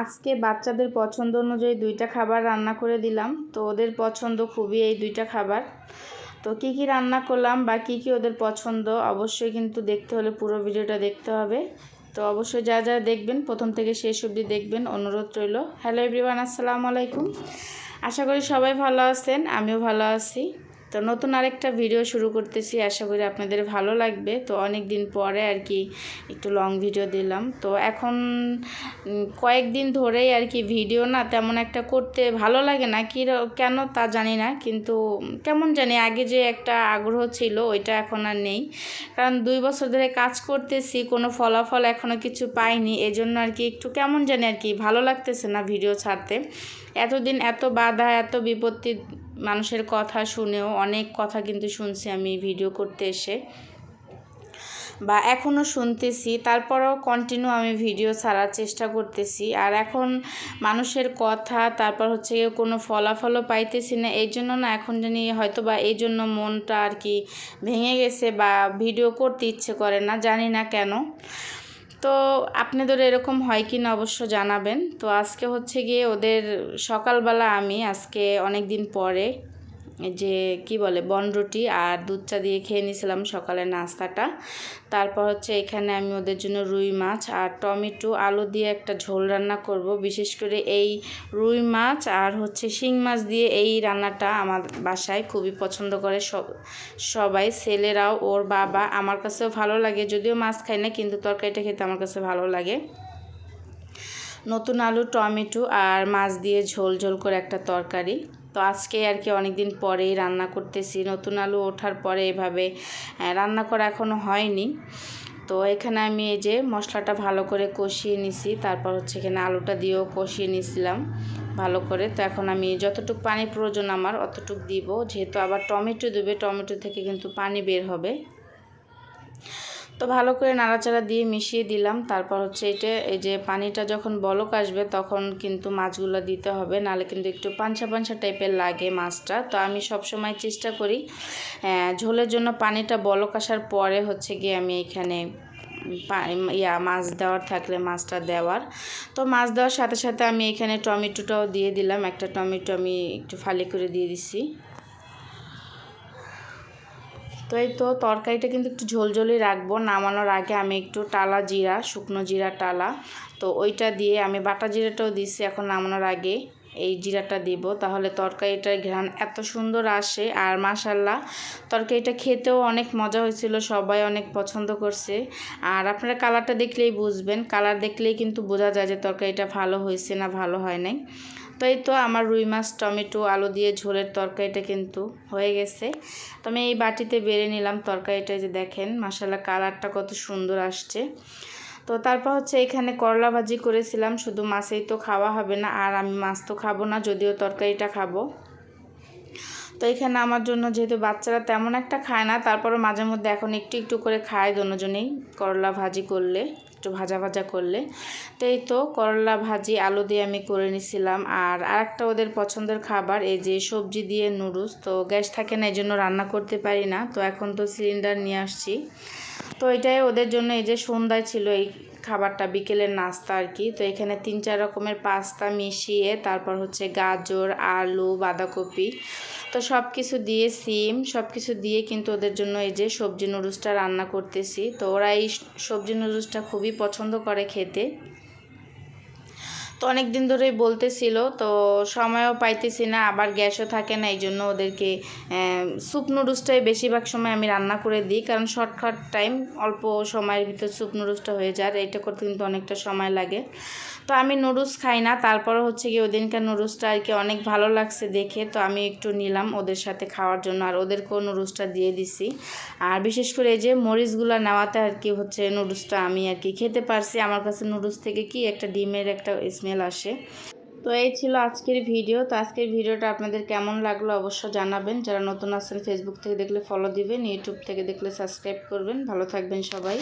আজকে বাচ্চাদের পছন্দ অনুযায়ী দুইটা খাবার রান্না করে দিলাম। তো ওদের পছন্দ খুবই এই দুইটা খাবার। তো কি কি রান্না করলাম বা কি কি ওদের পছন্দ অবশ্যই কিন্তু দেখতে হলে পুরো ভিডিওটা দেখতে হবে। তো অবশ্যই যা যা দেখবেন, প্রথম থেকে শেষ অবধি দেখবেন, অনুরোধ রইল। হ্যালো এভরিওয়ান, আসসালামু আলাইকুম। আশা করি সবাই ভালো আছেন, আমিও ভালো আছি। তো নতুন আরেকটা ভিডিও শুরু করতেছি, আশা করি আপনাদের ভালো লাগবে। তো অনেক দিন পরে আর কি একটু লং ভিডিও দিলাম। তো এখন কয়েকদিন ধরেই আর কি ভিডিও না তেমন একটা করতে ভালো লাগে না, কি কেন তা জানি না, কিন্তু কেমন জানি আগে যে একটা আগ্রহ ছিল, ওইটা এখন আর নেই। কারণ দুই বছর ধরে কাজ করতেছি, কোনো ফলাফল এখনও কিছু পাইনি, এজন্য আর কি একটু কেমন জানি আর কি ভালো লাগতেছে না ভিডিও ছাড়তে। এতদিন এত বাধা, এত বিপত্তি মানুষের কথা শুনেও অনেক কথা কিন্তু শুনছি আমি ভিডিও করতে এসে। বা এখনও শুনতেছি, তারপরেও কন্টিনিউ আমি ভিডিও ছাড়ার চেষ্টা করতেছি। আর এখন মানুষের কথা, তারপর হচ্ছে কোনো ফলাফলও পাইতেছি না। এই জন্য না এখন জানি হয়তো বা এই জন্য মনটা আর কি ভেঙে গেছে বা ভিডিও করতে ইচ্ছে করে না, জানি না কেন। তো আপনাদের এরকম হয় কি না অবশ্য জানাবেন। তো আজকে হচ্ছে গিয়ে ওদের সকালবেলা আমি, আজকে অনেক দিন পরে যে কি বলে বনরুটি আর দুধ চা দিয়ে খেয়ে নিয়েছিলাম সকালের নাস্তাটা। তারপর হচ্ছে এখানে আমি ওদের জন্য রুই মাছ আর টমেটো, আলু দিয়ে একটা ঝোল রান্না করব। বিশেষ করে এই রুই মাছ আর হচ্ছে শিং মাছ দিয়ে এই রান্নাটা আমার বাসায় খুবই পছন্দ করে সব, সবাই, ছেলেরাও, ওর বাবা আমার কাছেও ভালো লাগে। যদিও মাছ খাই না, কিন্তু তরকারিটা খেতে আমার কাছে ভালো লাগে। নতুন আলু, টমেটো আর মাছ দিয়ে ঝোল ঝোল করে একটা তরকারি। তো আজকে আর কি অনেক দিন পরেই রান্না করতেছি। নতুন আলু ওঠার পরে এভাবে রান্না করা এখনও হয়নি। তো এখানে আমি এই যে মশলাটা ভালো করে কষিয়ে নিছি, তারপর হচ্ছে এখানে আলুটা দিয়েও কষিয়ে নিছিলাম ভালো করে। তো এখন আমি যতটুকু পানি প্রয়োজন আমার, অতটুকু দিব। যেহেতু আবার টমেটো দেবে, টমেটো থেকে কিন্তু পানি বের হবে। তো ভালো করে নাড়াচাড়া দিয়ে মিশিয়ে দিলাম। তারপর হচ্ছে এটা, এই যে পানিটা যখন বলক আসবে তখন কিন্তু মাছগুলো দিতে হবে। নাহলে কিন্তু একটু পাঞ্চা পাঞ্চা টাইপের লাগে মাছটা। তো আমি সব সময় চেষ্টা করি ঝোলের জন্য পানিটা বলক আসার পরে হচ্ছে গিয়ে আমি এখানে ইয়া মাছ দেওয়ার, থাকলে মাছটা দেওয়ার। তো মাছ দেওয়ার সাথে সাথে আমি এখানে টমেটোটাও দিয়ে দিলাম। একটা টমেটো আমি একটু ফালি করে দিয়ে দিছি। তো এই তো তরকারিটা কিন্তু একটু ঝোলঝোলই রাখব। নামানোর আগে আমি একটু টালা জিরা, শুকনো জিরা টালা। তো ওইটা দিয়ে আমি বাটা জিরাটাও দিচ্ছি এখন নামানোর আগে। এই জিরাটা দিব। তাহলে তরকারিটার ঘ্রাণ এত সুন্দর আসে। আর মাসাল্লাহ তরকারিটা খেতেও অনেক মজা হয়েছিল, সবাই অনেক পছন্দ করছে। আর আপনারা কালারটা দেখলেই বুঝবেন। কালার দেখলেই কিন্তু বোঝা যায় যে তরকারিটা ভালো হয়েছে না ভালো হয় নাই। তো এই তো আমার রুই মাছ, টমেটো, আলু দিয়ে ঝোলের তরকারিটা কিন্তু হয়ে গেছে। তো আমি এই বাটিতে বেড়ে নিলাম তরকারিটা যে দেখেন মাসালা কালারটা কত সুন্দর আসছে। তো তারপর হচ্ছে এখানে করলা ভাজি করেছিলাম, শুধু মাছেই তো খাওয়া হবে না, আর আমি মাছ তো খাব না, যদিও তরকারিটা খাব। তো এখানে আমার জন্য যেহেতু বাচ্চারা তেমন একটা খায় না, তারপরও মাঝে মধ্যে এখন একটু একটু করে খায় দুজনেই করলা ভাজি করলে, একটু ভাজা ভাজা করলে। তো এই তো করলা ভাজি আলু দিয়ে আমি করে নিছিলাম। আর আরেকটা ওদের পছন্দের খাবার, এই যে সবজি দিয়ে নুডলস। তো গ্যাস থাকে না, এই জন্য রান্না করতে পারি না। তো এখন তো সিলিন্ডার নিয়ে আসছি। তো এটাই ওদের জন্য এই যে সন্ধ্যায় ছিল এই খাবারটা বিকেলের নাস্তা আর কি। তো এখানে তিন, চার রকমের পাস্তা মিশিয়ে তারপর হচ্ছে গাজর, আলু, বাঁধাকপি। তো সব কিছু দিয়ে সিম সব কিছু দিয়ে কিন্তু ওদের জন্য এই যে সবজি নুডলসটা রান্না করতেছি। তো ওরা এই সবজি নুডলসটা খুবই পছন্দ করে খেতে। তো অনেক দিন ধরেই বলতেছিল, তো সময়ও পাইতেছি না, আবার গ্যাসও থাকে না এই জন্য ওদেরকে স্যুপ নুডলসটাই বেশিরভাগ সময় আমি রান্না করে দিই, কারণ শর্টকাট টাইম অল্প সময়ের ভিতর স্যুপ নুডলসটা হয়ে যায়, আর এটা করতে কিন্তু অনেকটা সময় লাগে। তো আমি নুডলস খাই না। তারপরে হচ্ছে কি ওদিনকার নুডলসটা আর কি অনেক ভালো লাগছে দেখে। তো আমি একটু নিলাম ওদের সাথে খাওয়ার জন্য আর ওদেরকেও নুডলসটা দিয়ে দিছি। আর বিশেষ করে এই যে মরিচগুলো নেওয়াতে আর কি হচ্ছে নুডলসটা আমি আর কি খেতে পারছি। আমার কাছে নুডলস থেকে কি একটা ডিমের একটা স্মেল আসে। তো এই ছিল আজকের ভিডিও। তো আজকের ভিডিওটা আপনাদের কেমন লাগল অবশ্য জানাবেন। যারা নতুন আসছেন ফেসবুক থেকে দেখলে ফলো দিবেন ইউটিউব থেকে দেখলে সাবস্ক্রাইব করবেন। ভালো থাকবেন সবাই।